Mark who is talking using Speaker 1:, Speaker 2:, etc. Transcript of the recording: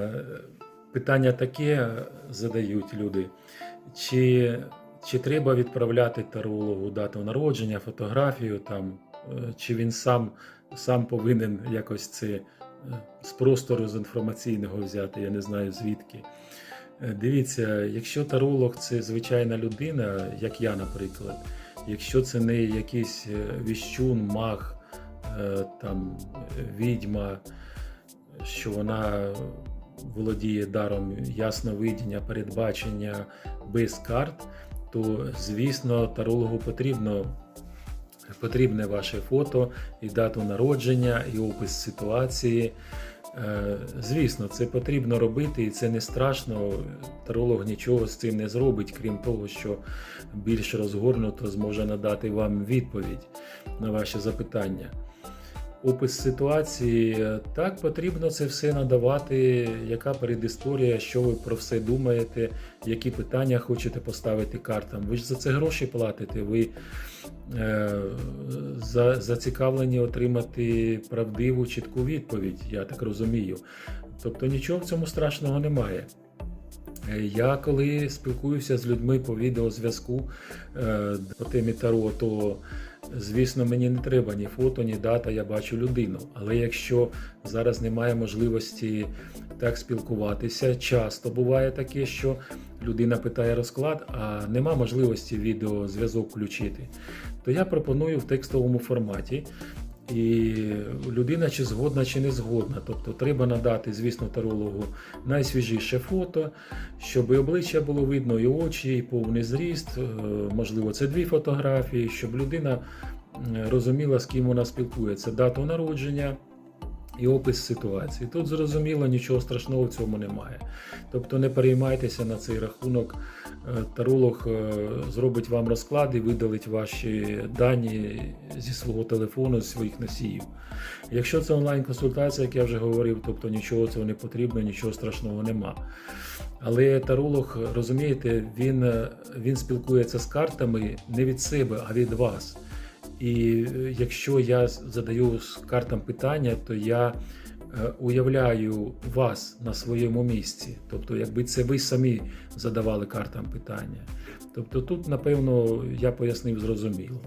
Speaker 1: Е, Питання таке задають люди, чи, чи треба відправляти тарологу дату народження, фотографію, там, е, чи він сам, сам повинен якось це е, з простору з інформаційного взяти, я не знаю звідки. Дивіться, якщо таролог це звичайна людина, як я, наприклад, якщо це не якийсь віщун, маг, там, відьма, що вона володіє даром ясновидіння, передбачення без карт, то звісно тарологу потрібно. Потрібне ваше фото і дату народження, і опис ситуації. Е, Звісно, це потрібно робити, і це не страшно. Таролог нічого з цим не зробить, крім того, що більш розгорнуто зможе надати вам відповідь на ваші запитання. Опис ситуації так потрібно це все надавати. Яка передісторія, що ви про все думаєте, які питання хочете поставити картам? Ви ж за це гроші платите. Ви е, за, зацікавлені отримати правдиву, чітку відповідь, я так розумію. Тобто нічого в цьому страшного немає. Е, Я коли спілкуюся з людьми по відеозв'язку е, по темі Таро, то звісно мені не треба ні фото, ні дата, я бачу людину. Але якщо зараз немає можливості так спілкуватися, часто буває таке, що людина питає розклад, а нема можливості відеозв'язок включити, то я пропоную в текстовому форматі. І людина чи згодна, чи не згодна. Тобто треба надати, звісно, тарологу найсвіжіше фото, щоб і обличчя було видно, і очі, і повний зріст. Е, Можливо, це дві фотографії, щоб людина розуміла, з ким вона спілкується, дату народження. І опис ситуації. Тут зрозуміло, нічого страшного в цьому немає. Тобто не переймайтеся на цей рахунок. Е, Таролог е, зробить вам розклад і видалить ваші дані зі свого телефону, з своїх носіїв. Якщо це онлайн-консультація, як я вже говорив, тобто нічого цього не потрібно, нічого страшного нема. Але таролог, розумієте, він, е, він спілкується з картами не від себе, а від вас. І е, якщо я задаю з картам питання, то я е, уявляю вас на своєму місці. Тобто, якби це ви самі задавали картам питання. Тобто тут, напевно, я пояснив зрозуміло.